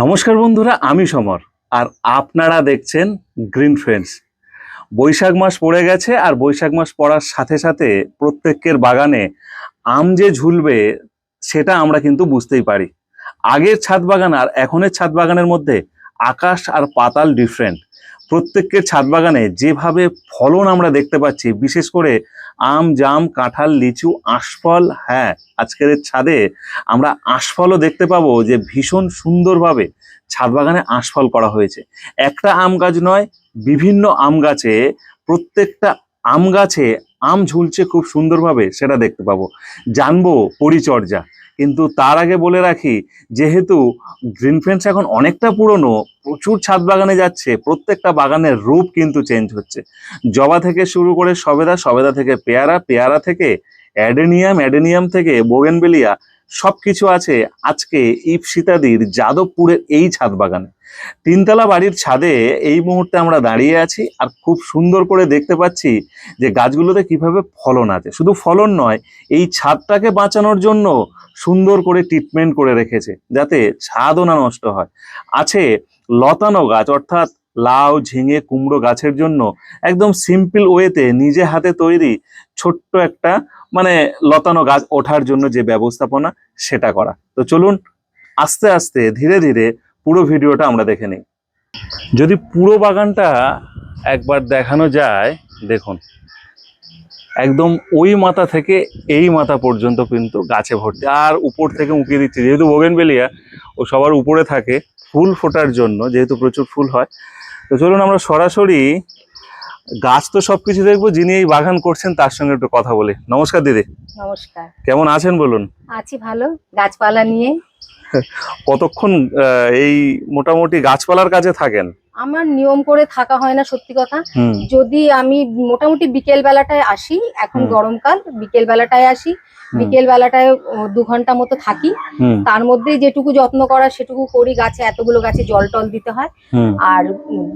নমস্কার বন্ধুরা, আমি সমর, আর আপনারা দেখছেন গ্রিন ফ্রেন্ডস বৈশাখ মাস পড়ে গেছে, আর বৈশাখ মাস পড়ার সাথে সাথে প্রত্যেকের বাগানে আম যে ঝুলবে, সেটা আমরা কিন্তু বুঝতেই পারি। আগের ছাদ বাগান আর এখনের ছাদ বাগানের মধ্যে আকাশ আর পাতাল ডিফারেন্ট প্রত্যেকের ছাদ বাগানে যেভাবে ফলন আমরা দেখতে পাচ্ছি, বিশেষ করে আম, জাম, কাঁঠাল, লিচু, আশফল হ্যাঁ আজকের ছাদে আমরা আশফলও দেখতে পাবো যে ভীষণ সুন্দরভাবে ছাদ বাগানে আশফল করা হয়েছে। একটা আম গাছ নয়, বিভিন্ন আম গাছে, প্রত্যেকটা আম গাছে আম ঝুলছে খুব সুন্দরভাবে, সেটা দেখতে পাবো। জানব পরিচর্যা। কিন্তু তার আগে বলে রাখি, যেহেতু গ্রিন ফ্রেন্ডস এখন অনেকটা পুরনো, প্রচুর ছাদ বাগানে যাচ্ছে, প্রত্যেকটা বাগানের রূপ কিন্তু চেঞ্জ হচ্ছে। জবা থেকে শুরু করে সবেদা সবেদা থেকে পেয়ারা পেয়ারা থেকে অ্যাডেনিয়াম অ্যাডেনিয়াম থেকে বোগেনবেলিয়া সব কিছু আছে আজকে ইপসিতাদির যাদবপুরের এই ছাদ বাগানে। তিনতলা বাড়ির ছাদে এই মুহূর্তে আমরা দাঁড়িয়ে আছি আর খুব সুন্দর করে দেখতে পাচ্ছি যে গাছগুলোতে কীভাবে ফলন আছে। শুধু ফলন নয়, এই ছাদটাকে বাঁচানোর জন্য সুন্দর করে ট্রিটমেন্ট করে রেখেছে, যাতে ছাদও না নষ্ট হয়। আছে লতানো গাছ, অর্থাৎ লাউ, ঝিঙে, কুমড়ো গাছের জন্য একদম সিম্পল ওয়েতে নিজে হাতে তৈরি ছোট্ট একটা মানে লতানো গাছ ওঠার জন্য যে ব্যবস্থাপনা, সেটা করা। তো চলুন, আস্তে আস্তে, ধীরে ধীরে পুরো ভিডিওটা আমরা দেখে নিই। যদি পুরো বাগানটা একবার দেখানো যায় দেখুন একদম ওই মাথা থেকে এই মাথা পর্যন্ত কিন্তু গাছে ভর্তি। আর উপর থেকে উঁকিয়ে দিচ্ছে। যেহেতু বোগেনবেলিয়া ও সবার উপরে থাকে ফুল ফোটার জন্য যেহেতু প্রচুর ফুল হয়। তো চলুন আমরা সরাসরি গাছ তো সবকিছু দেখব যিনি এই বাগান করছেন তার সঙ্গে একটু কথা বলি। নমস্কার দিদি। নমস্কার। কেমন আছেন বলুন? আছি ভালো গাছপালা নিয়ে। কতক্ষণ এই মোটামুটি গাছপালার কাজে থাকেন? আমার নিয়ম করে থাকা হয় না সত্যি কথা। যদি আমি মোটামুটি বিকেল বেলাটায় আসি এখন গরমকাল বিকেল বেলাটায় আসি বিকেল বেলাটায় দু ঘণ্টা মতো থাকি। তার মধ্যে যেটুকু যত্ন করা সেটুকু করি গাছে এতগুলো গাছে জল টল দিতে হয়। আর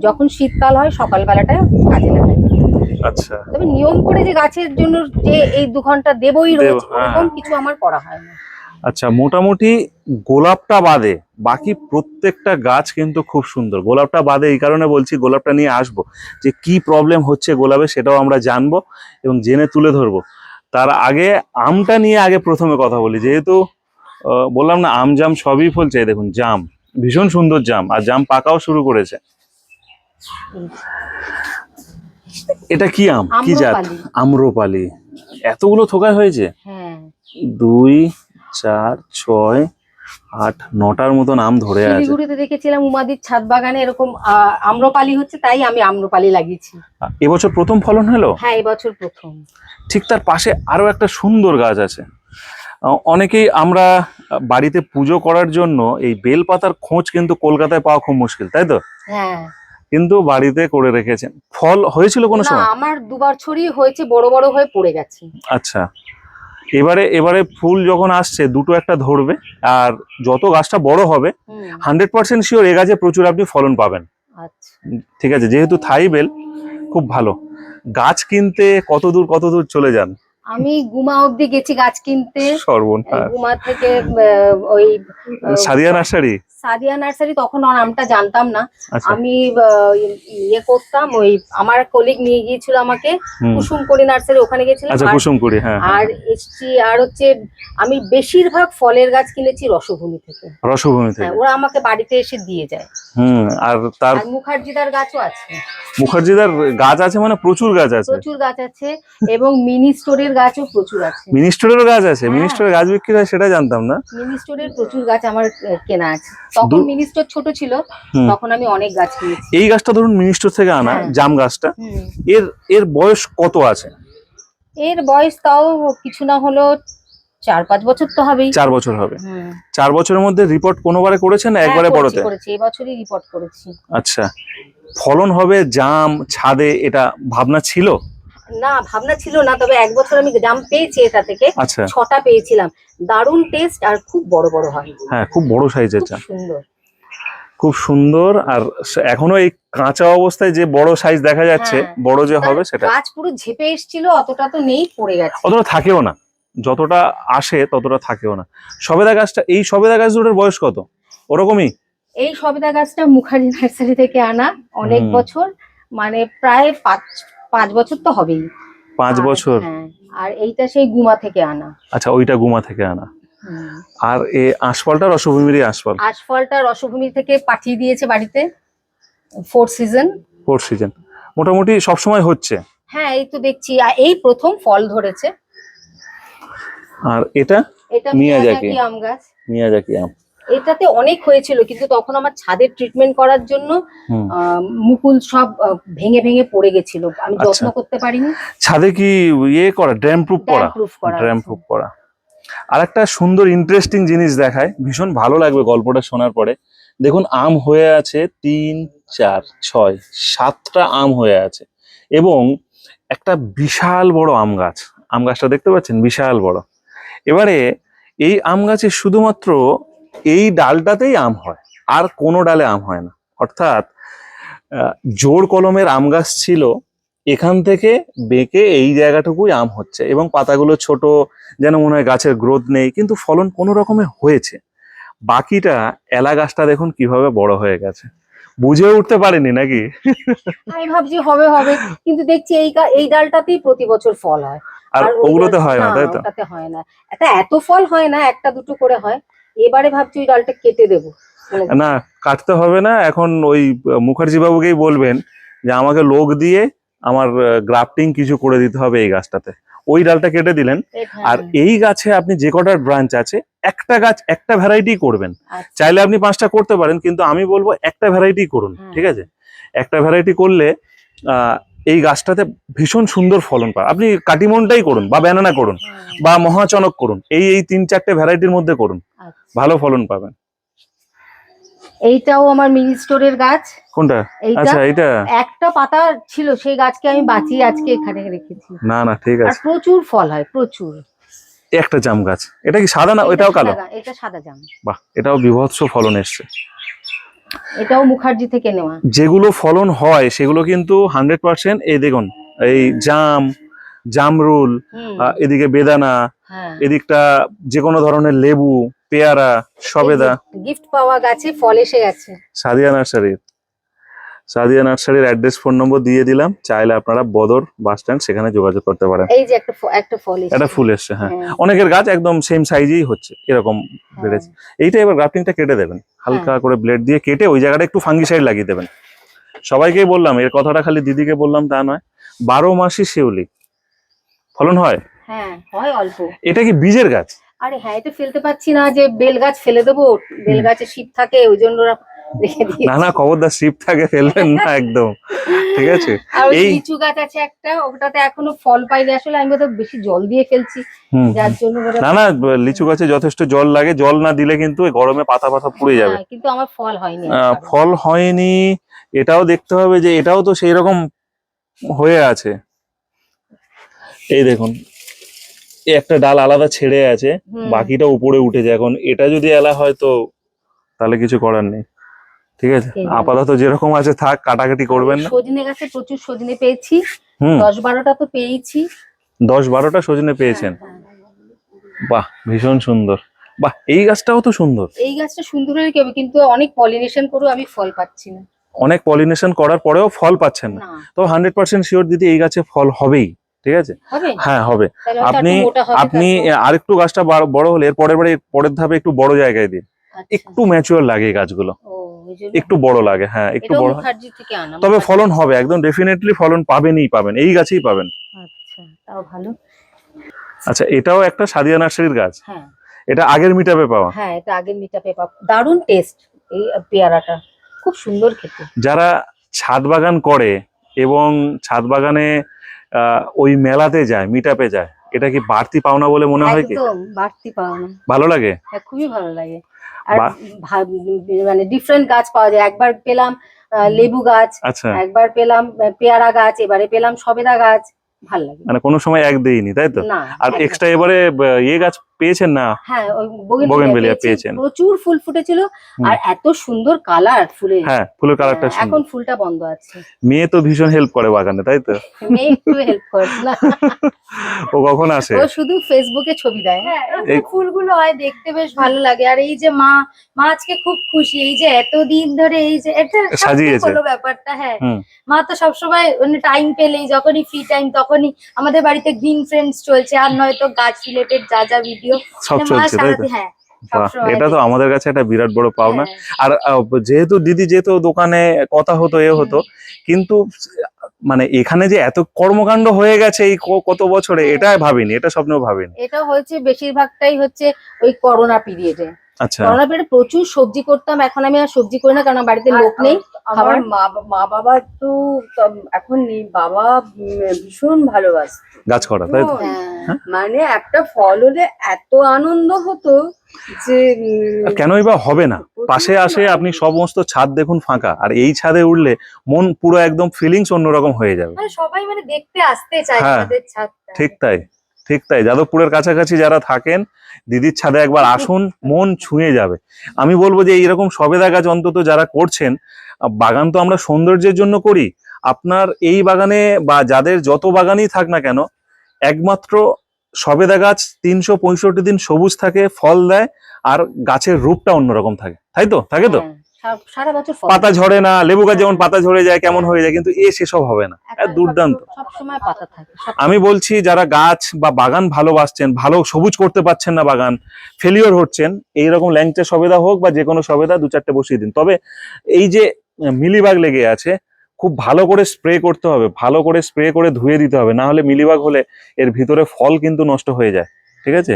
যখন শীতকাল হয় সকাল বেলাটায় কাজে লাগাই আচ্ছা। তবে নিয়ম করে যে গাছের জন্য যে এই দু ঘণ্টা দেবই দেব, রোজ হ্যাঁ। ওরকম কিছু আমার করা হয় না। আচ্ছা মোটামুটি গোলাপটা বাদে বাকি প্রত্যেকটা গাছ কিন্তু খুব সুন্দর। গোলাপটা বাদে এই কারণে বলছি গোলাপটা নিয়ে আসব যে কি প্রবলেম হচ্ছে গোলাপে সেটাও আমরা জানব এবং জেনে তুলে ধরবো। তার আগে আমটা নিয়ে আগে প্রথমে কথা বলি। যেহেতু বললাম না আম জাম সবই ফলছে। দেখুন জাম। ভীষণ সুন্দর জাম। আর জাম পাকাও শুরু করেছে। এটা কি আম? কি জাত? আম্রপালি। আম্রপালি। এতগুলো থোকায় হয়েছে? হ্যাঁ। দুই চার ছয় আট নটার মতন নাম ধরে আছে। শিলিগুড়িতে দেখেছিলাম উমাদির ছাদ বাগানে এরকম আম্রপালি হচ্ছে তাই আমি আম্রপালি লাগিয়েছি। এবছর প্রথম ফলন হলো? হ্যাঁ এবছর প্রথম। ঠিক তার পাশে আরও একটা সুন্দর গাছ আছে। অনেকেই আমরা বাড়িতে পুজো করার জন্য এই বেলপাতার খোঁজ কিন্তু কলকাতায় পাওয়া খুব মুশকিল তাই তো? হ্যাঁ। কিন্তু বাড়িতে করে রেখেছেন। ফল হয়েছিল কোনো সময়? আমার দু বছরই হয়েছে বড় বড় হয়ে পড়ে গেছে। আচ্ছা। এবারে এবারে ফুল যখন আসছে দুটো একটা ধরবে আর যত গাছটা বড় হবে হান্ড্রেড পার্সেন্ট শিওর এ গাছে প্রচুর আপনি ফলন পাবেন। আচ্ছা। ঠিক আছে যেহেতু থাই বেল খুব ভালো। গাছ কিনতে কত দূর কত দূর চলে যান? আমি গুমা অবধি গেছি গাছ কিনতে। সর্বনাশ। গুমা থেকে ওই সাদিয়া নার্সারি? সাদিয়া নার্সারি তখন নামটা জানতাম না। আচ্ছা। আমি ইয়ে করতাম ওই আমার কলিগ নিয়ে গিয়েছিল আমাকে। কুসুমকড়ি নার্সারি ওখানে গেছিলাম। আচ্ছা আর- কুসুমকুড়ি হ্যাঁ আর এসছি আর হচ্ছে আমি বেশিরভাগ ফলের গাছ কিনেছি রসভূমি থেকে। রসভূমি থেকে। হ্যাঁ ওরা আমাকে বাড়িতে এসে দিয়ে যায়। হুম আর তার মুখার্জিদার গাছও আছে। মুখার্জিদার গাছ আছে মানে প্রচুর গাছ আছে? প্রচুর গাছ আছে এবং মিনি স্টোরের গাছও প্রচুর আছে। মিনিস্টারেরও গাছ আছে। হ্যাঁ। মিনিস্টারের গাছ বিক্রি হয় সেটা জানতাম না। মিনি স্টোরের প্রচুর গাছ আমার কেনা আছে। তখন দু- মিনি স্টোর ছোট ছিল তখন আমি অনেক গাছ কিনেছি। এই গাছটা ধরুন মিনিস্টার থেকে আনা হ্যাঁ। জাম গাছটা। এর এর বয়স কত আছে? এর বয়স তাও কিছু না হলো চার পাঁচ বছর তো হবেই। চার বছর হবে। চার বছরের মধ্যে রিপোর্ট কোনোবারে করেছেন হ্যাঁ, একবারে বড়তে করেছি। এবছরই রিপোর্ট করেছি। আচ্ছা। ফলন হবে জাম ছাদে এটা ভাবনা ছিল? না ভাবনা ছিল না তবে এক বছর আমি জাম পেয়েছি এটা থেকে। আচ্ছা। ছটা পেয়েছিলাম। দারুণ টেস্ট আর খুব বড় বড় হয়। হ্যাঁ খুব বড় সাইজের জাম সুন্দর। খুব সুন্দর আর এখনও এই কাঁচা অবস্থায় যে বড় সাইজ দেখা যাচ্ছে হ্যাঁ। বড় যে হবে সেটা। গাছ পুরো ঝেপে এসেছিল অতটা তো নেই পড়ে গেছে। অতটা থাকেও না। যতটা আসে ততটা থাকেও না। সবেদা গাছটা এই সবেদা গাছ দুটোর বয়স কত? ওরকমই? এই সবেদা গাছটা মুখার্জি নার্সারি থেকে আনা অনেক বছর। মানে প্রায় পাঁচ পাঁচ বছর তো হবেই। পাঁচ বছর? হ্যাঁ আর এইটা সেই গুমা থেকে আনা। আচ্ছা ওইটা গুমা থেকে আনা। আর এ আশফলটা রসভূমিরই আশফল? আশফলটা রসভূমি থেকে পাঠিয়ে দিয়েছে বাড়িতে। ফোর সিজন ফোর সিজন মোটামুটি সবসময় হচ্ছে? হ্যাঁ এই তো দেখছি। আর এই প্রথম ফল ধরেছে। আর এটা? এটা মিয়াজাকি। মিয়াজাকি আম গাছ। মিয়াজাকি আম। এটাতে অনেক হয়েছিল কিন্তু তখন আমার ছাদের ট্রিটমেন্ট করার জন্য মুকুল সব ভেঙে ভেঙে পড়ে গেছিল। আমি যত্ন আচ্ছা। করতে পারিনি। ছাদে কি ইয়ে করা ড্যাম প্রুফ করা? ড্যাম প্রুফ করা আর একটা সুন্দর ইন্টারেস্টিং জিনিস দেখায় ভীষণ ভালো লাগবে গল্পটা শোনার পরে। দেখুন আম হয়ে আছে তিন চার ছয় সাতটা আম হয়ে আছে। এবং একটা বিশাল বড় আম গাছ। আম গাছটা দেখতে পাচ্ছেন? বিশাল বড়। এবারে এই আম গাছে শুধুমাত্র এই ডালটাতেই আম হয় আর কোনো ডালে আম হয় না। অর্থাৎ জোর কলমের আম গাছ ছিল এখান থেকে বেঁকে এই জায়গাটুকুই আম হচ্ছে এবং পাতাগুলো ছোট যেন মনে হয় গাছের গ্রোথ নেই কিন্তু ফলন কোনো রকমে হয়েছে। বাকিটা এলা গাছটা দেখুন কীভাবে বড় হয়ে গেছে। বুঝে উঠতে পারেনি নাকি? আমি ভাবছি হবে হবে কিন্তু দেখছি এই এই ডালটাতেই প্রতি বছর ফল হয়। আর ওগুলোতে হয় না তাই তো? হয় না। এটা এত ফল হয় না একটা দুটো করে হয়। এবারে ভাবছি ওই ডালটা কেটে দেবো। মানে না কাটতে হবে না এখন ওই মুখার্জি বাবুকেই বলবেন যে আমাকে লোক দিয়ে আমার গ্রাফটিং কিছু করে দিতে হবে এই গাছটাতে। ওই ডালটা কেটে দিলেন। আর এই গাছে আপনি যে কটার ব্রাঞ্চ আছে একটা গাছ একটা ভ্যারাইটি করবেন। আচ্ছা। চাইলে আপনি পাঁচটা করতে পারেন কিন্তু আমি বলব একটা ভ্যারাইটি করুন ঠিক আছে? একটা ভ্যারাইটি করলে এই গাছটাতে ভীষণ সুন্দর ফলন পায়। আপনি কাটিমনটাই করুন বা ব্যানানা করুন বা মহাচনক করুন। এই এই তিন চারটে ভ্যারাইটির মধ্যে করুন। ভালো ফলন পাবেন। এইটাও আমার মিনি স্টোরের গাছ। কোনটা? আচ্ছা এটা একটা পাতা ছিল সেই গাছকে আমি বাঁচিয়ে আজকে এখানে রেখেছি। না না ঠিক আছে। প্রচুর ফল হয় প্রচুর। একটা জাম গাছ। এটা কি সাদা না এটাও কালো? এটা সাদা জাম। বাহ এটাও বিভৎস ফলন এসছে। এটাও মুখার্জি থেকে নেওয়া। যেগুলো ফলন হয় সেগুলো কিন্তু হান্ড্রেড পার্সেন্ট এই দেখুন এই জাম জামরুল এদিকে বেদানা এদিকটা যে কোনো ধরনের লেবু পেয়ারা সবেদা। গিফট পাওয়া গাছে ফল এসে গেছে। সাদিয়া নার্সারির সাদিয়া নার্সারির অ্যাড্রেস ফোন নম্বর দিয়ে দিলাম। চাইলে আপনারা বদর বাস স্ট্যান্ড সেখানে যোগাযোগ করতে পারেন। এই যে একটা একটা ফল এসেছে। এটা ফুল এসছে হ্যাঁ। হ্যাঁ, অনেকের গাছ একদম সেম সাইজেই হচ্ছে এরকম হ্যাঁ। বেড়েছে। এইটা এবার গ্রাফটিংটা কেটে দেবেন। হালকা করে ব্লেড দিয়ে কেটে ওই জায়গাটা একটু ফাঙ্গিসাইড লাগিয়ে দেবেন। সবাইকেই বললাম এর কথাটা খালি দিদিকে বললাম তা নয় বারো মাসই শিউলি। ফলন হয়? হ্যাঁ হয় অল্প। এটা কি বীজের গাছ? আরে হ্যাঁ এটা ফেলতে পাচ্ছি না যে বেল গাছ ফেলে দেবো বেল গাছে শীত থাকে ওই জন্য না না খবরদার শিপ থাকে ফেলবেন না একদম। ঠিক আছে? এই- লিচু গাছ আছে একটা ওটাতে এখনও ফল পাইনি আসলে আমি বোধহয় বেশি জল দিয়ে ফেলছি। যার জন্য না না লিচু গাছে যথেষ্ট জল লাগে জল না দিলে কিন্তু এই গরমে পাতা পাতা পুড়ে যাবে। হ্যাঁ, কিন্তু আমার ফল হয়নি ফল হয়নি এটাও দেখতে হবে যে এটাও তো সেই রকম হয়ে আছে। এই দেখুন একটা ডাল আলাদা ছেড়ে আছে বাকিটা উপরে উঠেছে এখন এটা যদি এলা হয় তো তাহলে কিছু করার নেই। ঠিক আছে? আপাতত যেরকম আছে থাক কাটাকাটি করবেন না। সজনে গাছে প্রচুর সজনে পেয়েছি। দশ বারোটা তো পেয়েছি। দশ বারোটা সজনে পেয়েছেন? হ্যাঁ, হ্যাঁ। বাহ ভীষণ সুন্দর। বাহ এই গাছটাও তো সুন্দর। এই গাছটা সুন্দর হলে কি কিন্তু অনেক পলিনেশন করেও আমি ফল পাচ্ছি না। অনেক পলিনেশন করার পরেও ফল পাচ্ছেন না। না। তো হান্ড্রেড পার্সেন্ট শিওর দিদি এই গাছে ফল হবেই। ঠিক আছে? হ্যাঁ হবে। আপনি আপনি। আরেকটু গাছটা বড় হলে এর পরের বারে পরের ধাপে একটু বড় জায়গায় দিন। আচ্ছা। একটু ম্যাচুয়ার লাগে গাছগুলো। একটু বড় লাগে হ্যাঁ একটু বড়। তবে ফলন হবে একদম ডেফিনেটলি ফলন পাবেনই পাবেন এই গাছেই পাবেন। আচ্ছা আচ্ছা এটাও একটা সাদিয়া নার্সারির গাছ? হ্যাঁ। এটা আগের মিটাপে পাওয়া? হ্যাঁ এটা আগের মিটা পেপার দারুণ টেস্ট এই পেয়ারাটা। খুব সুন্দর খেতে। যারা ছাদ বাগান করে এবং ছাদ বাগানে ওই মেলাতে যায় মিটাপে যায়। এটা কি বাড়তি পাওনা বলে মনে হয় কি? বাড়তি পাওনা। ভালো লাগে? হ্যাঁ, খুবই ভালো লাগে। আর মানে ডিফারেন্ট গাছ পাওয়া যায়। একবার পেলাম লেবু গাছ আচ্ছা। একবার পেলাম পেয়ারা গাছ এবারে পেলাম সবেদা গাছ ভালো লাগে। মানে কোনো সময় এক দেইনি তাই তো? আর এক্সট্রা এবারে ইয়ে গাছ পেয়েছেন না? হ্যাঁ বগেনভেলিয়া পেয়েছেন। পেয়েছেন। প্রচুর ফুল ফুটেছিল আর এত সুন্দর কালার ফুলের হ্যাঁ ফুলের কালারটা হ্যাঁ, এখন ফুলটা বন্ধ আছে। মেয়ে তো ভীষণ হেল্প করে বাগানে তাই তো? মেয়ে একটু হেল্প করে না। ও কখন আসে? ও শুধু ফেসবুকে ছবি দেয়। হ্যাঁ এই ফুলগুলো হয় দেখতে বেশ ভালো লাগে। আর এই যে মা মা আজকে খুব খুশি। এই যে এতদিন ধরে এই যে এটা সাজিয়েছে। হলো ব্যাপারটা হ্যাঁ। মা তো সবসময় মানে টাইম পেলেই যখনই ফ্রি টাইম তখনই আমাদের বাড়িতে গ্রিন ফ্রেন্ডস চলছে। আর নয়তো গাছ রিলেটেড যা যা ভিডিও সব চলছে তাই তো? হ্যাঁ এটা তো আমাদের কাছে একটা বিরাট বড় পাওনা। হ্যাঁ। আর যেহেতু দিদি যেহেতু দোকানে কথা হতো এ হতো কিন্তু মানে এখানে যে এত কর্মকাণ্ড হয়ে গেছে এই কত বছরে। এটা ভাবিনি এটা স্বপ্নেও ভাবিনি। এটা হয়েছে বেশিরভাগটাই হচ্ছে ওই করোনা পিরিয়ডে। করোনা পিরিয়ডে প্রচুর সবজি করতাম এখন আমি আর সবজি করি না কারণ বাড়িতে লোক নেই আমার মা মা বাবা তো এখন নেই বাবা ভীষণ ভালোবাসত। গাছ করা তাই তো? হ্যাঁ। মানে একটা ফল হলে এত আনন্দ হতো যে কেনই বা হবে না? পাশে আসে আপনি সমস্ত ছাদ দেখুন ফাঁকা আর এই ছাদে উঠলে মন পুরো একদম ফিলিংস অন্যরকম হয়ে যাবে। মানে সবাই মানে দেখতে আসতে চায় হ্যাঁ, ঠিক তাই। ঠিক তাই যাদবপুরের কাছাকাছি যারা থাকেন দিদির ছাদে একবার আসুন মন ছুঁয়ে যাবে। আমি বলব যে এইরকম সবেদা গাছ অন্তত যারা করছেন বাগান তো আমরা সৌন্দর্যের জন্য করি। আপনার এই বাগানে বা যাদের যত বাগানই থাক না কেন একমাত্র সবেদা গাছ তিনশো পঁয়ষট্টি দিন সবুজ থাকে ফল দেয় আর গাছের রূপটা অন্যরকম থাকে। তাই তো? থাকে তো? হ্যাঁ, সারা বছর পাতা ঝরে না লেবু গাছ যেমন পাতা ঝরে যায় কেমন হয়ে যায় কিন্তু এ সেসব হবে না। দুর্দান্ত। সব সময় পাতা থাকে আমি বলছি যারা গাছ বা বাগান ভালোবাসছেন ভালো সবুজ করতে পারছেন না বাগান ফেলিওর হচ্ছেন এইরকম ল্যাংচা সবেদা হোক বা যে কোনো সবেদা দু চারটে বসিয়ে দিন। তবে এই যে মিলিবাগ লেগে আছে খুব ভালো করে স্প্রে করতে হবে ভালো করে স্প্রে করে ধুয়ে দিতে হবে না হলে মিলিবাগ হলে এর ভিতরে ফল কিন্তু নষ্ট হয়ে যায় ঠিক আছে?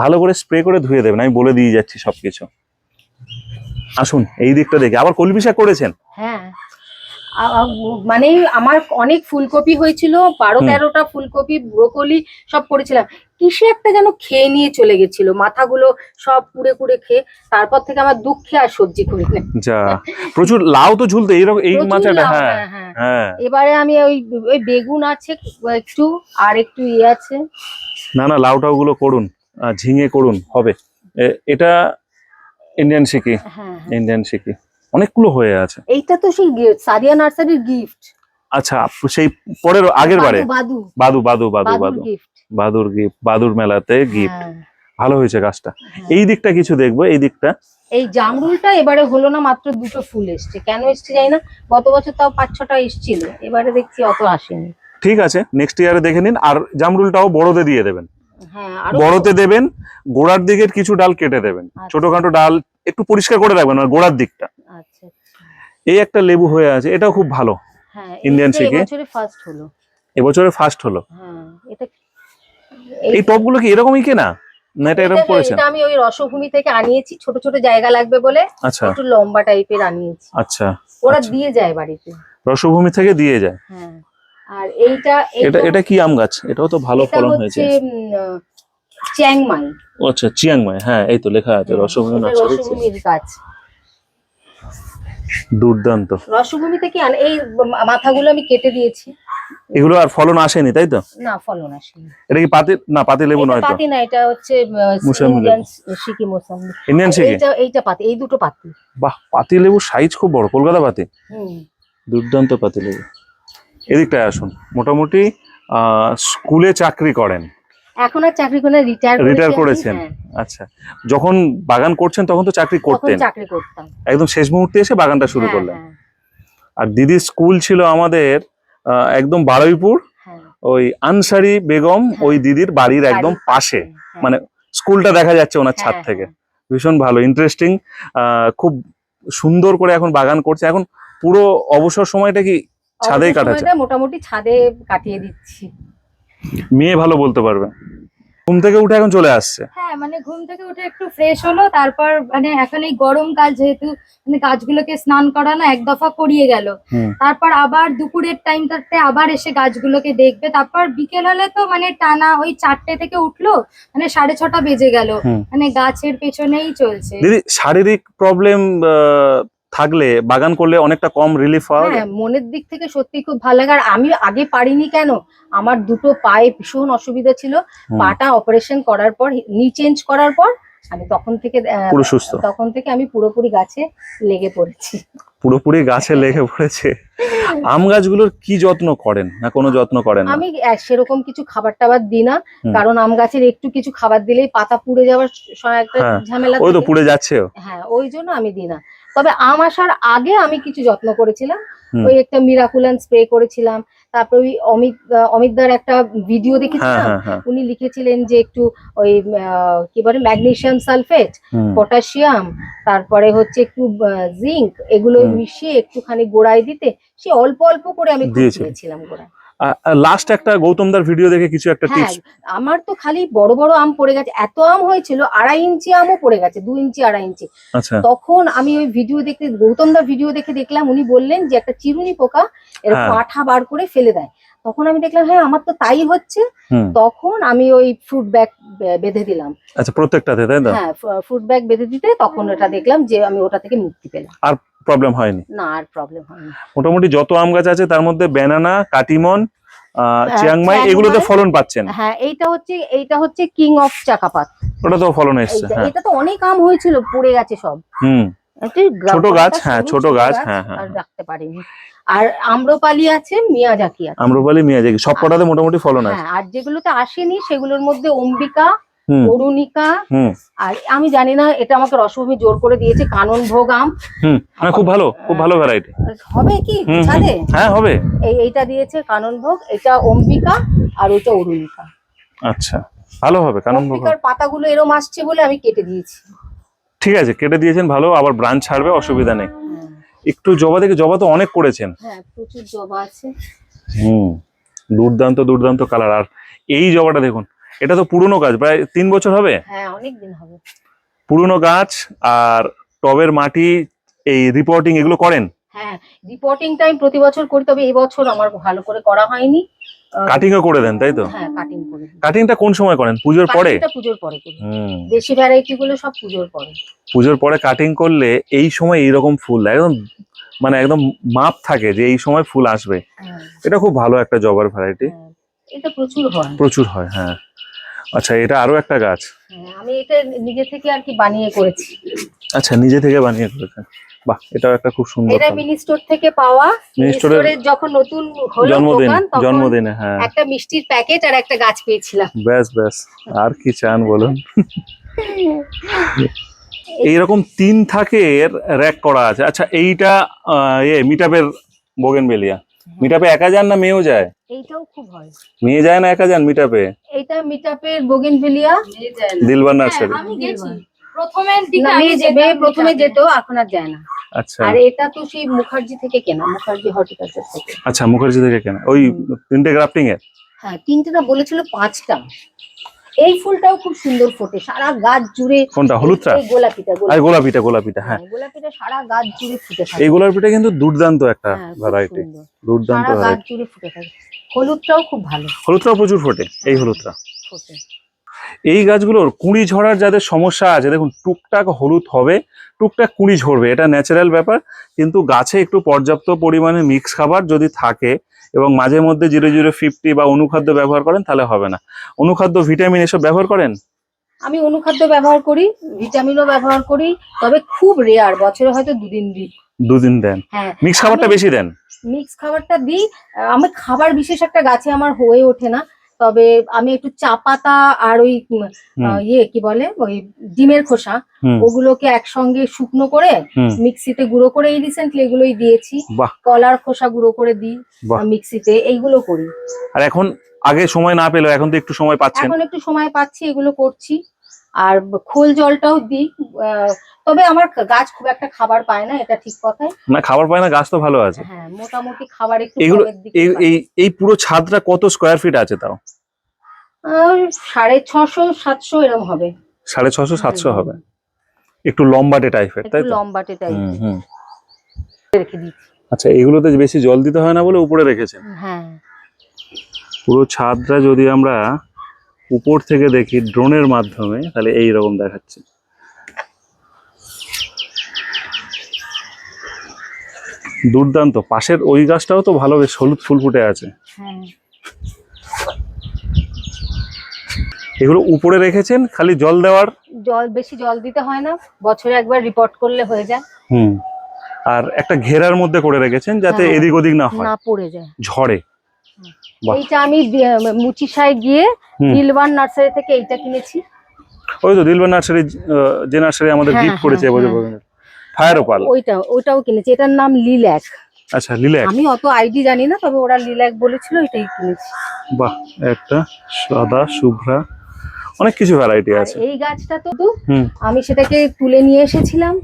ভালো করে স্প্রে করে ধুয়ে দেবেন আমি বলে দিয়ে যাচ্ছি সবকিছু। আসুন এই দিকটা দেখে। আবার কলমি শাক করেছেন? হ্যাঁ। মানে আমার অনেক ফুলকপি হয়েছিল বারো তেরোটা ফুলকপি ব্রোকলি সব করেছিলাম। কিসে একটা যেন খেয়ে নিয়ে চলে গেছিল মাথাগুলো সব পুড়ে পুড়ে খেয়ে তারপর থেকে আমার দুঃখে আর সবজি করি না। যা প্রচুর লাউ তো ঝুলতে এইরকম এই মাচাটা হ্যাঁ হ্যাঁ, হ্যাঁ। হ্যাঁ। এবারে আমি ওই ওই বেগুন আছে একটু আর একটু ইয়ে আছে। না না লাউটাও গুলো করুন ঝিঙে করুন হবে। এটা ইন্ডিয়ান শিকি হ্যাঁ হ্যাঁ। ইন্ডিয়ান শিকি অনেকগুলো হয়ে আছে। এইটা তো সেই সাদিয়া নার্সারির গিফট আচ্ছা সেই পরের আগের বারে? বাদু বাদু। বাদু বাদু বাদুর বাদু। গিফট বাদুর গিফট বাদুর মেলাতে গিফট হ্যাঁ, ভালো হয়েছে গাছটা। এই দিকটা কিছু দেখব এই দিকটা। এই জামরুলটা এবারে হলো না মাত্র দুটো ফুল এসছে। কেন এসছে জানি না গত বছর তাও পাঁচ ছটা এসছিল। এবারে দেখছি অত আসেনি। ঠিক আছে নেক্সট ইয়ারে দেখে নিন আর জামরুলটাও বড়তে দিয়ে দেবেন। হ্যাঁ বড়তে দেবেন গোড়ার দিকের কিছু ডাল কেটে দেবেন। আচ্ছা। ছোটখাটো ডাল একটু পরিষ্কার করে রাখবেন গোড়ার দিকটা। আচ্ছা এই একটা লেবু হয়ে আছে এটাও খুব ভালো হ্যাঁ এইটা শিখে? এবছরে ফার্স্ট হলো। হ্যাঁ এই টপগুলো কি এরকমই কেনা? না এটা এরকম করেছেন? আমি ওই রসভূমি থেকে আনিয়েছি ছোট ছোট জায়গা লাগবে বলে আচ্ছা। একটু লম্বা টাইপের আনিয়েছি। আচ্ছা ওরা আচ্ছা। দিয়ে যায় বাড়িতে। রসভূমি থেকে দিয়ে যায়। হ্যাঁ। আর এইটা এটা এটা কি আম গাছ? এটাও তো ভালো ফলন হয়েছে। চ্যাংমাই। আচ্ছা চিয়াংমাই। হ্যাঁ এই তো লেখা আছে রসভূমি রসভূমির গাছ। দুর্দান্ত। রসভূমি থেকে আন এই মাথাগুলো আমি কেটে দিয়েছি। এগুলো আর ফলন আসেনি তাই তো? না ফলন আসেনি। এটা কি পাতি না পাতি লেবু নয় পাতি না এটা হচ্ছে সিকি মোসাম্বি ইন্ডিয়ান আর শিখি এইটা পাতি এই দুটো পাতি। বাহ পাতি লেবুর সাইজ খুব বড় কলকাতা পাতি? হুম। দুর্দান্ত পাতি লেবু। এদিকটায় আসুন। মোটামুটি স্কুলে চাকরি করেন। এখন আর চাকরি করে রিটায়ার Retire করেছেন। আচ্ছা। যখন বাগান করছেন তখন তো চাকরি হ্যাঁ, করতেন। চাকরি করতাম। একদম শেষ মুহূর্তে এসে বাগানটা শুরু হ্যাঁ, করলেন। হ্যাঁ, আর দিদির স্কুল ছিল আমাদের একদম বারুইপুর হ্যাঁ, ওই আনসারি বেগম হ্যাঁ। ওই দিদির বাড়ির একদম পাশে হ্যাঁ, মানে স্কুলটা দেখা যাচ্ছে ওনার ছাদ হ্যাঁ, থেকে। হ্যাঁ। ভীষণ ভালো ইন্টারেস্টিং খুব সুন্দর করে এখন বাগান করছে। এখন পুরো অবসর সময়টা কি ছাদেই কাটাচ্ছে। মোটামুটি ছাদে কাটিয়ে দিচ্ছি। মেয়ে ভালো বলতে পারবে। ঘুম থেকে উঠে এখন চলে আসছে। হ্যাঁ মানে ঘুম থেকে উঠে একটু ফ্রেশ হলো তারপর মানে এখন এই গরমকাল যেহেতু মানে গাছগুলোকে স্নান করানো এক দফা করিয়ে গেল। তারপর আবার দুপুরের টাইমটাতে আবার এসে গাছগুলোকে দেখবে। তারপর বিকেল হলে তো মানে টানা ওই চারটে থেকে উঠল মানে সাড়ে ছটা বেজে গেল। মানে গাছের পেছনেই চলছে। দিদি শারীরিক প্রবলেম থাকলে বাগান করলে অনেকটা কম রিলিফ হয় হ্যাঁ মনের দিক থেকে সত্যি খুব ভালো লাগে। আর আমি আগে পারিনি কেন? আমার দুটো পায়ে ভীষণ অসুবিধা ছিল। পাটা অপারেশন করার পর নি চেঞ্জ করার পর আমি তখন থেকে পুরো সুস্থ। তখন থেকে আমি পুরোপুরি গাছে লেগে পড়েছি। পুরোপুরি গাছে লেগে পড়েছে। আম গাছগুলোর কি যত্ন করেন? না কোনো যত্ন করেন না? আমি সেরকম কিছু খাবার টাবার দিই না। কারণ আম গাছের একটু কিছু খাবার দিলেই পাতা পুড়ে যাওয়ার স- একটা হ্যাঁ, ঝামেলা ওই তো পুড়ে যাচ্ছে হ্যাঁ ওই জন্য আমি দিই না। তবে আম আসার আগে আমি কিছু যত্ন করেছিলাম। ওই একটা মিরাকুলান স্প্রে করেছিলাম। তারপরে ওই অমিত অমিতদার একটা ভিডিও হ্যাঁ দেখেছিলাম? হ্যাঁ হ্যাঁ উনি লিখেছিলেন যে একটু ওই কি বলে ম্যাগনেশিয়াম সালফেট পটাশিয়াম তারপরে হচ্ছে একটু জিঙ্ক এগুলো মিশিয়ে একটুখানি গোড়ায় দিতে সে অল্প অল্প করে আমি দিয়েছিলাম গোড়ায়। লাস্ট একটা গৌতমদার ভিডিও দেখে কিছু একটা হ্যাঁ টিপস আমার তো খালি বড় বড় আম পড়ে গেছে। এত আম হয়েছিল আড়াই ইঞ্চি আমও পড়ে গেছে দু ইঞ্চি আড়াই ইঞ্চি। আচ্ছা। তখন আমি ওই ভিডিও দেখতে গৌতম দা ভিডিও দেখে দেখলাম উনি বললেন যে একটা চিরুনি পোকা এর পাঠা বার করে ফেলে দেয়। তখন আমি দেখলাম হ্যাঁ আমার তো তাই হচ্ছে। তখন আমি ওই ফ্রুট ব্যাগ বেঁধে দিলাম। আচ্ছা প্রত্যেকটাতে তাই তো হ্যাঁ ফ্রুট ব্যাগ বেঁধে দিতে তখন ওটা দেখলাম যে আমি ওটা থেকে মুক্তি পেলাম। প্রবলেম হয়নি। না আর প্রবলেম হয়নি। মোটামুটি যত আম গাছ আছে তার মধ্যে ব্যানানা কাটিমন আহ, চিয়াংমাই। এগুলোতে ফলন পাচ্ছেন। হ্যাঁ এইটা হচ্ছে এইটা হচ্ছে কিং অফ চাকাপাত। ওটা তো ফলন এসছে এইটা হ্যাঁ। এটা তো অনেক আম হয়েছিল পড়ে গেছে সব। হুম। ছোট গাছ, হ্যাঁ, ছোট গাছ, হ্যাঁ, হ্যাঁ, আর হ্যাঁ। রাখতে পারিনি। আর আম্রপালি আছে মিয়াজাকি আছে। আম্রপালি মিয়াজাকি সব কটাতে মোটামুটি ফলন আছে। হ্যাঁ আর যেগুলোতে আসেনি সেগুলোর মধ্যে অম্বিকা অরুণিকা। আর আমি জানি না এটা আমাকে রসভূমি জোর করে দিয়েছে কানন ভোগ আম খুব ভালো খুব ভালো ভ্যারাইটি হবে কি। ছাদে? হ্যাঁ হবে। এই এইটা দিয়েছে কানন ভোগ এটা অম্বিকা আর ওইটা অরুণিকা। আচ্ছা ভালো হবে কারণ অম্বিকার পাতাগুলো এরম আসছে বলে আমি কেটে দিয়েছি। ঠিক আছে কেটে দিয়েছেন ভালো আবার ব্রাঞ্চ ছাড়বে অসুবিধা নেই। হ্যাঁ, একটু জবা থেকে জবা তো অনেক করেছেন। হ্যাঁ প্রচুর জবা আছে। হুম দুর্দান্ত দুর্দান্ত কালার আর এই জবাটা দেখুন এটা তো পুরনো গাছ প্রায় তিন বছর হবে? হ্যাঁ অনেক দিন হবে। পুরনো গাছ আর টবের মাটি এই রিপোর্টিং এগুলো করেন? হ্যাঁ রিপোর্টিং টাইম প্রতি বছর করি তবে এই বছর আমার ভালো করে করা হয়নি। কাটিংও করে দেন তাই তো? হ্যাঁ কাটিং করে কাটিংটা কোন সময় করেন? পুজোর পরে? পুজোর পরে করি। দেশি ভ্যারাইটি গুলো সব পুজোর পরে। পুজোর পরে কাটিং করলে এই সময় এইরকম ফুল একদম মানে একদম মাপ থাকে যে এই সময় ফুল আসবে। হ্যাঁ, এটা খুব ভালো একটা জবার ভ্যারাইটি। এটা প্রচুর হয়। প্রচুর হয় হ্যাঁ। আচ্ছা এটা আরও একটা গাছ? হ্যাঁ, আমি এটা নিজে থেকে আর কি বানিয়ে করেছি। আচ্ছা নিজে থেকে বানিয়ে করেছেন বাহ এটাও একটা খুব সুন্দর এটা। মিনি স্টোর থেকে পাওয়া। মিনি স্টোরের যখন নতুন হলো জন্মদিন জন্মদিনে হ্যাঁ। একটা মিষ্টির প্যাকেট আর একটা গাছ পেয়েছিলাম। ব্যাস ব্যাস। আর কি চান বলুন? এইরকম তিন থাকের র্যাক করা আছে। আচ্ছা এইটা এ মিটাপের বোগেনবেলিয়া। মিটাপে একা যান না মেয়েও যায়? এইটাও খুব হয়। মেয়ে যায় না একা যান মিটাপে এইটা মিটাপের ভিলিয়া দিলবার নার্সারি আমি গেছি। প্রথমের দিকে আমি মেয়ে যেতাম প্রথমে যেত এখন আর যায় না। আচ্ছা। আর এটা তো সেই মুখার্জি থেকে কেনা মুখার্জি হর্টিকালচার থেকে। আচ্ছা মুখার্জি থেকে কেনা। ওই তিনটে গ্রাফটিং এর হ্যাঁ তিনটে না বলেছিল পাঁচটা। এই ফুলটাও খুব সুন্দর ফোটে সারা গাছ জুড়ে কোনটা? হলুদটা? এই গোলাপিটা আর গোলাপিটা গোলাপিটা হ্যাঁ। হ্যাঁ, গোলাপিটা সারা গাছ জুড়ে ফুটে থাকে। এই গোলাপিটা কিন্তু দুর্দান্ত একটা ভ্যারাইটি দুর্দান্ত সারা গাছ জুড়ে ফুটে থাকে। হলুদটাও খুব ভালো। হলুদটাও প্রচুর ফোটে এই হলুদটা। ফোটে। এই গাছগুলোর কুঁড়ি ঝরার যাদের সমস্যা আছে দেখুন টুকটাক হলুদ হবে টুকটাক কুঁড়ি ঝরবে এটা ন্যাচারাল ব্যাপার। কিন্তু গাছে একটু পর্যাপ্ত পরিমাণে মিক্স খাবার যদি থাকে এবং মাঝে মধ্যে জিরো জিরো ফিফটি বা অনুখাদ্য ব্যবহার করেন তাহলে হবে না। অনুখাদ্য ভিটামিন এসব ব্যবহার করেন? আমি অনুখাদ্য ব্যবহার করি ভিটামিনও ব্যবহার করি তবে খুব রেয়ার বছরে হয়তো দুদিন দিই। দুদিন দেন? হ্যাঁ। মিক্স খাবারটা বেশি দেন? মিক্স খাবারটা দিই। আহ, আমি খাবার বিশেষ একটা গাছে আমার হয়ে ওঠে না। তবে আমি একটু চা পাতা আর ওই ইয়ে কি বলে ওই ডিমের খোসা ওগুলোকে একসঙ্গে শুকনো করে মিক্সিতে গুঁড়ো করে এই রিসেন্টলি এগুলোই দিয়েছি। কলার খোসা গুঁড়ো করে দিই। মিক্সিতে এইগুলো করি। আর এখন আগে সময় না পেলেও এখন তো একটু সময় পাচ্ছেন। এখন একটু সময় পাচ্ছি এগুলো করছি। আর খোল জলটাও দিই। তবে আমার গাছ খুব একটা খাবার পায় না এটা ঠিক কথাই। না খাবার পায় না গাছ তো ভালো আছে। হ্যাঁ মোটামুটি খাবার একটু এগুলো এই এই এই পুরো ছাদটা কত স্কোয়ার ফিট আছে তাও? সাড়ে ছশো সাতশো এরকম হবে। সাড়ে ছশো সাতশো হবে। একটু লম্বাটে টাইপের তাই লম্বাটে টাইপ হুম, হুম। রেখে দিই আচ্ছা এগুলোতে বেশি জল দিতে হয় না বলে উপরে রেখেছেন? হ্যাঁ। পুরো ছাদটা যদি আমরা উপর থেকে দেখি ড্রোনের মাধ্যমে তাহলে এই রকম দেখাচ্ছে। দুর্দান্ত। পাশের ওই গাছটাও তো ভালো বেশ হলুদ ফুল ফুটে আছে। হ্যাঁ। এগুলো উপরে রেখেছেন খালি জল দেওয়ার? জল বেশি জল দিতে হয় না বছরে একবার রিপোর্ট করলে হয়ে যায়। হুম। আর একটা ঘেরার মধ্যে করে রেখেছেন যাতে হ্যাঁ। এদিক ওদিক না হয়। না পড়ে যায়। ঝড়ে। এইটা আমি মুচিসায় গিয়ে হুম। নীলবান নার্সারি থেকে এইটা কিনেছি। ওই তো দিলবা নার্সারি যে নার্সারি আমাদের হ্যাঁ, গিফট করেছে হ্যাঁ, এবছর হ্যাঁ। Fire opal. ওইটা ওইটাও কিনেছি। এটার নাম লিল্যাক। আচ্ছা লিলেক আমি অত আইডি জানি না তবে ওরা লিল্যাক বলেছিল এটাই কিনেছি। বাহ একটা সাদা শুভ্রা অনেক কিছু ভ্যারাইটি আছে। এই গাছটা তো আমি সেটাকে তুলে নিয়ে এসেছিলাম।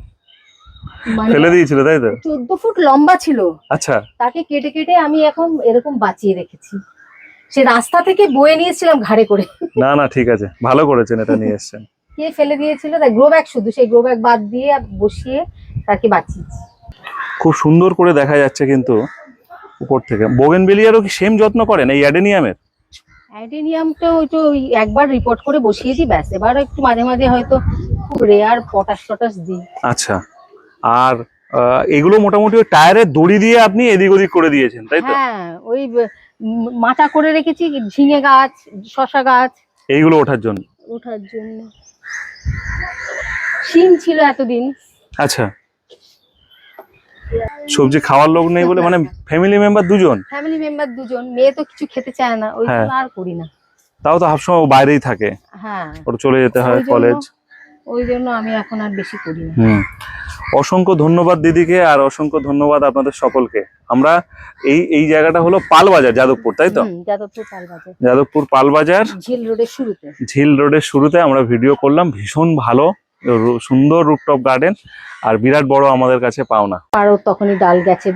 ফেলে দিয়েছিল তাই তো? চোদ্দ ফুট লম্বা ছিল। আচ্ছা। তাকে কেটে কেটে আমি এখন এরকম বাঁচিয়ে রেখেছি। সে রাস্তা থেকে বয়ে নিয়েছিলাম ঘাড়ে করে। না না ঠিক আছে। ভালো করেছেন এটা নিয়ে এসছেন। কে ফেলে দিয়েছিল? তাই গ্রো ব্যাগ শুধু সেই গ্রো ব্যাগ বাদ দিয়ে আর বসিয়ে তাকে বাঁচিয়েছি। খুব সুন্দর করে দেখা যাচ্ছে কিন্তু উপর থেকে। বোগেনবেলিয়ারও কি সেম যত্ন করেন এই অ্যাডেনিয়ামের? অ্যাডেনিয়ামটা ওই তো ওই একবার রিপোর্ট করে বসিয়ে দিই ব্যাস। এবার একটু মাঝে মাঝে হয়তো খুব রেয়ার পটাশ টটাশ দিই। আচ্ছা। আর এগুলো মোটামুটি ওই টায়ারের দড়ি দিয়ে আপনি এদিক ওদিক করে দিয়েছেন তাই তো? হ্যাঁ ওই মাচা করে রেখেছি ঝিঙে গাছ শশা গাছ। এইগুলো ওঠার জন্য? ওঠার জন্য। শিম ছিল এতদিন। আচ্ছা। সবজি খাওয়ার লোক নেই বলে মানে ফ্যামিলি মেম্বার দুজন? ফ্যামিলি মেম্বার দুজন। মেয়ে তো কিছু খেতে চায় না ওই জন্য হ্যাঁ। আর করি না। তাও তো সবসময় ও বাইরেই থাকে। হ্যাঁ। ওর চলে যেতে হয় কলেজ ওই জন্য আমি এখন আর বেশি করি না। হুম। অসংখ্য ধন্যবাদ দিদিকে আর অসংখ্য ধন্যবাদ আপনাদের সকলকে। আমরা এই এই জায়গাটা হলো পালবাজার যাদবপুর তাই তো? যাদবপুর পালবাজার। যাদবপুর পালবাজার। ঝিল রোডের শুরুতে। ঝিল রোডের শুরুতে আমরা ভিডিও করলাম ভীষণ ভালো সুন্দর রুপটপ গার্ডেন আর বিরাট বড় আমাদের কাছে পাওনা। আরও তখনই ডাল গেছে।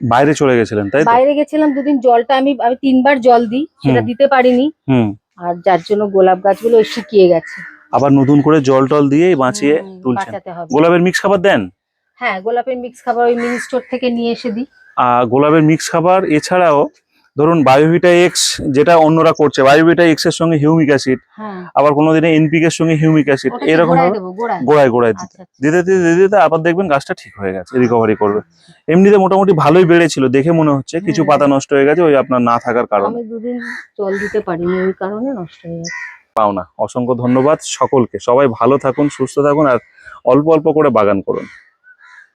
বাইরে চলে গেছিলেন তাই বাইরে গেছিলাম দুদিন জলটা আমি আমি তিনবার জল দিই সেটা দিতে পারিনি। হুম। আর যার জন্য গোলাপ গাছগুলো শুকিয়ে গেছে। আবার নতুন করে জল টল দিয়ে বাঁচিয়ে তুলছেন। বাঁচাতে হবে। গোলাপের মিক্স খাবার দেন? হ্যাঁ গোলাপের মিক্স খাবার ওই মিনি স্টোর থেকে নিয়ে এসে দিই। আহ, গোলাপের মিক্স খাবার এছাড়াও ধরুন বায়োভিটা এক্স যেটা অন্যরা করছে বায়োভিটা এক্সের সঙ্গে হিউমিক অ্যাসিড আবার কোনো দিনে এনপিকে এর সঙ্গে হিউমিক অ্যাসিড এরকম গোড়ায় ভাবে গোড়ায়। গোড়ায় দিতে। আচ্ছা আচ্ছা। দিতে দিতে দিতে দিতে আবার দেখবেন গাছটা ঠিক হয়ে গেছে রিকভারি করবে। এমনিতে মোটামুটি ভালোই বেড়েছিল দেখে মনে হচ্ছে কিছু হ্যাঁ। পাতা নষ্ট হয়ে গেছে ওই আপনার না থাকার কারণে। আমি দুদিন জল দিতে পারিনি ওই কারণে নষ্ট হয়ে গেছে। পাওনা। অসংখ্য ধন্যবাদ সকলকে। সবাই ভালো থাকুন, সুস্থ থাকুন, আর অল্প অল্প করে বাগান করুন।